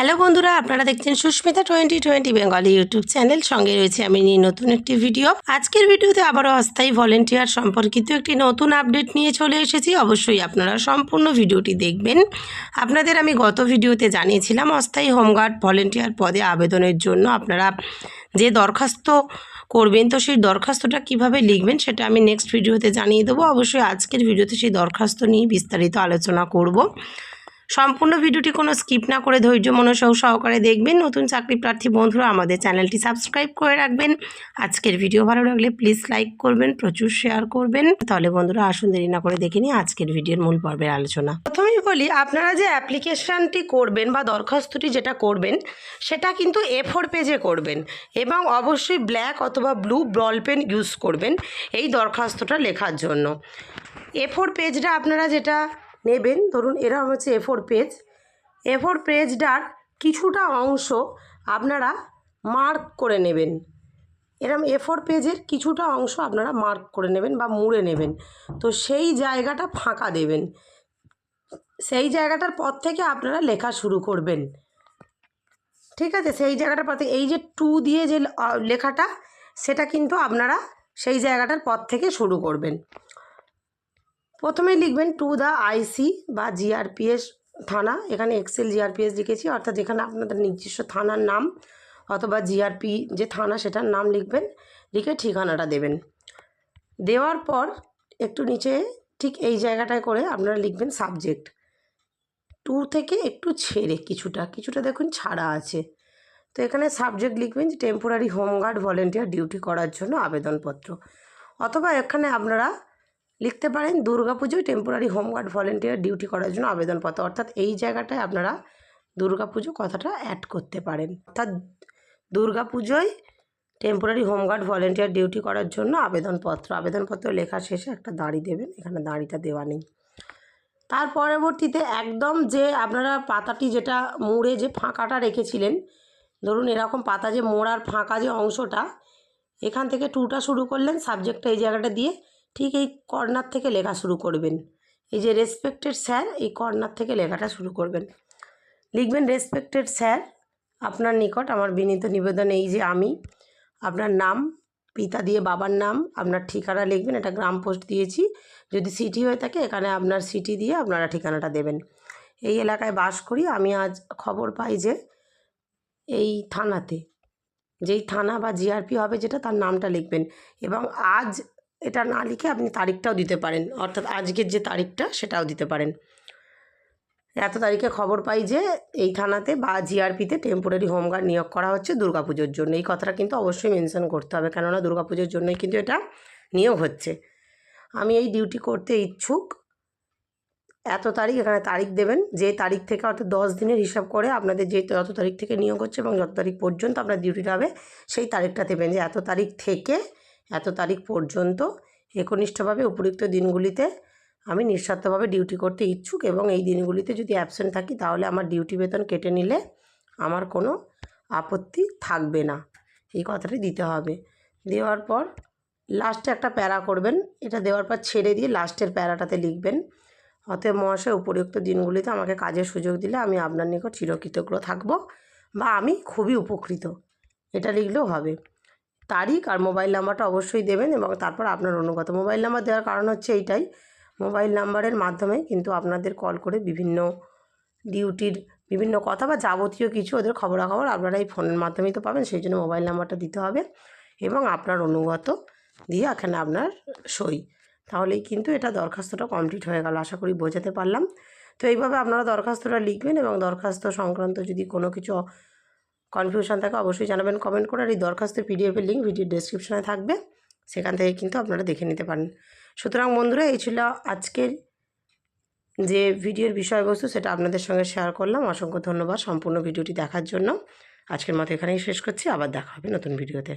Hello বন্ধুরা, আপনারা দেখছেন Sushmita twenty twenty Bengali YouTube channel. সঙ্গে রয়েছে আমি নিয়ে নতুন একটি ভিডিও। আজকের ভিডিওতে আবারও অস্থায়ী ভলেন্টিয়ার সম্পর্কিত একটি নতুন আপডেট নিয়ে চলে এসেছি। অবশ্যই আপনারা সম্পূর্ণ ভিডিওটি দেখবেন। আপনাদের আমি গত ভিডিওতে জানিয়েছিলাম, অস্থায়ী হোমগার্ড ভলেন্টিয়ার পদে আবেদনের জন্য আপনারা যে দরখাস্ত করবেন, তো সেই দরখাস্তটা কীভাবে লিখবেন সেটা আমি নেক্সট ভিডিওতে জানিয়ে দেবো। অবশ্যই আজকের ভিডিওতে সেই দরখাস্ত নিয়ে বিস্তারিত আলোচনা করব। সম্পূর্ণ ভিডিওটি কোনো স্কিপ না করে ধৈর্য মনোসহ সহকারে দেখবেন। নতুন চাকরি প্রার্থী বন্ধুরা, আমাদের চ্যানেলটি সাবস্ক্রাইব করে রাখবেন। আজকের ভিডিও ভালো লাগলে প্লিজ লাইক করবেন, প্রচুর শেয়ার করবেন। তাহলে বন্ধুরা, আসুন দেরি না করে দেখে নিই আজকের ভিডিওর মূল পর্বের আলোচনা। প্রথমেই বলি, আপনারা যে অ্যাপ্লিকেশানটি করবেন বা দরখাস্তটি যেটা করবেন, সেটা কিন্তু এ ফোর পেজে করবেন এবং অবশ্যই ব্ল্যাক অথবা ব্লু বল পেন ইউজ করবেন এই দরখাস্তটা লেখার জন্য। এ ফোর পেজটা আপনারা যেটা নেবেন। ধরুন, এরা হচ্ছে A four page A four পেজটার কিছুটা অংশ আপনারা মার্ক করে নেবেন। এরম এ ফোর পেজের কিছুটা অংশ আপনারা মার্ক করে নেবেন বা মুড়ে নেবেন। তো সেই জায়গাটা ফাঁকা দেবেন। সেই জায়গাটার পর থেকে আপনারা লেখা শুরু করবেন। ঠিক আছে? সেই জায়গাটার পর থেকে, এই যে টু দিয়ে যে লেখাটা, সেটা কিন্তু আপনারা সেই জায়গাটার পর থেকে শুরু করবেন। প্রথমেই লিখবেন টু দ্য আইসি বা জিআরপিএস থানা, এখানে এক্সেল জিআরপিএস লিখেছি, অর্থাৎ এখানে আপনাদের নিজস্ব থানার নাম অথবা জিআরপি যে থানা সেটার নাম লিখবেন, লিখে ঠিকানাটা দেবেন। দেওয়ার পর একটু নিচে ঠিক এই জায়গাটায় করে আপনারা লিখবেন সাবজেক্ট টু থেকে একটু ছেড়ে কিছুটা কিছুটা দেখুন ছাড়া আছে। তো এখানে সাবজেক্ট লিখবেন যে টেম্পোরারি হোমগার্ড ভলেন্টিয়ার ডিউটি করার জন্য আবেদনপত্র। অথবা এখানে আপনারা লিখতে পারেন দুর্গাপুজোয় temporary home guard volunteer duty করার জন্য আবেদনপত্র। অর্থাৎ এই জায়গাটায় আপনারা দুর্গাপুজো কথাটা অ্যাড করতে পারেন। অর্থাৎ দুর্গাপুজোয় temporary home guard volunteer duty করার জন্য আবেদনপত্র। আবেদনপত্র লেখা শেষে একটা দাঁড়ি দেবেন, এখানে দাড়িটা দেওয়া নেই। তার পরবর্তীতে একদম যে আপনারা পাতাটি যেটা মুড়ে যে ফাঁকাটা রেখেছিলেন, ধরুন এরকম পাতা যে মোড়ার ফাঁকা যে অংশটা, এখান থেকে টুটা শুরু করলেন সাবজেক্টটা এই জায়গাটা দিয়ে ঠিক এই কর্নার থেকে লেখা শুরু করবেন। এই যে রেসপেক্টেড স্যার এই কর্নার থেকে লেখাটা শুরু করবেন। লিখবেন রেসপেক্টেড স্যার আপনার নিকট আমার বিনীত নিবেদন এই যে আমি, আপনার নাম, পিতা দিয়ে বাবার নাম, আপনার ঠিকানা লিখবেন, এটা গ্রাম পোস্ট দিয়েছি। যদি সিটি হয়ে থাকে, এখানে আপনার সিটি দিয়ে আপনারা ঠিকানাটা দেবেন। এই এলাকায় বাস করি, আমি আজ খবর পাই যে এই থানাতে, যেই থানা বা জিআরপি হবে যেটা, তার নামটা লিখবেন। এবং আজ এটা না লিখে আপনি তারিখটাও দিতে পারেন। অর্থাৎ আজকের যে তারিখটা, সেটাও দিতে পারেন। এত তারিখে খবর পাই যে এই থানাতে বা জিআরপিতে টেম্পোরারি হোমগার্ড নিয়োগ করা হচ্ছে দুর্গাপুজোর জন্য। এই কথাটা কিন্তু অবশ্যই মেনশন করতে হবে, কেননা দুর্গাপুজোর জন্যই কিন্তু এটা নিয়োগ হচ্ছে। আমি এই ডিউটি করতে ইচ্ছুক। এত তারিখ, এখানে তারিখ দেবেন। যে তারিখ থেকে অর্থাৎ দশ দিনের হিসাব করে আপনাদের যে যত তারিখ থেকে নিয়োগ হচ্ছে এবং যত তারিখ পর্যন্ত আপনার ডিউটিটা হবে সেই তারিখটা দেবেন যে এত তারিখ থেকে এত তারিখ পর্যন্ত একনিষ্ঠভাবে উপযুক্ত দিনগুলিতে আমি নিঃস্বার্থভাবে ডিউটি করতে ইচ্ছুক এবং এই দিনগুলিতে যদি অ্যাবসেন্ট থাকি তাহলে আমার ডিউটি বেতন কেটে নিলে আমার কোনো আপত্তি থাকবে না। এই কথাটি দিতে হবে। দেওয়ার পর লাস্টে একটা প্যারা করবেন। এটা দেওয়ার পর ছেড়ে দিয়ে লাস্টের প্যারাটাতে লিখবেন। অতএব মহাশয় উপযুক্ত দিনগুলিতে আমাকে কাজের সুযোগ দিলে আমি আপনার নিকট চিরকৃতজ্ঞ থাকব বা আমি খুবই উপকৃত। এটা লিখলেও হবে। তারিখ আর মোবাইল নাম্বারটা অবশ্যই দেবেন এবং তারপর আপনার অনুগত। মোবাইল নাম্বার দেওয়ার কারণ হচ্ছে এইটাই, মোবাইল নাম্বারের মাধ্যমে কিন্তু আপনাদের কল করে বিভিন্ন ডিউটির বিভিন্ন কথা বা যাবতীয় কিছু ওদের খবরাখবর আপনারা এই ফোনের মাধ্যমেই তো পাবেন, সেই জন্য মোবাইল নাম্বারটা দিতে হবে এবং আপনার অনুগত দিয়ে এখানে আপনার সই। তাহলেই কিন্তু এটা দরখাস্তটা কমপ্লিট হয়ে গেল, আশা করি বোঝাতে পারলাম। তো এইভাবে আপনারা দরখাস্তটা লিখবেন এবং দরখাস্ত সংক্রান্ত যদি কোনো কিছু কনফিউশন থাকে অবশ্যই জানাবেন কমেন্ট করে আর এই দরখাস্তের পিডিএফের লিঙ্ক ভিডিওর ডেসক্রিপশনে থাকবে, সেখান থেকে কিন্তু আপনারা দেখে নিতে পারেন। সুতরাং বন্ধুরা, এই ছিল আজকের যে ভিডিওর বিষয়বস্তু, সেটা আপনাদের সঙ্গে শেয়ার করলাম। অসংখ্য ধন্যবাদ সম্পূর্ণ ভিডিওটি দেখার জন্য। আজকের মতো এখানেই শেষ করছি, আবার দেখা হবে নতুন ভিডিওতে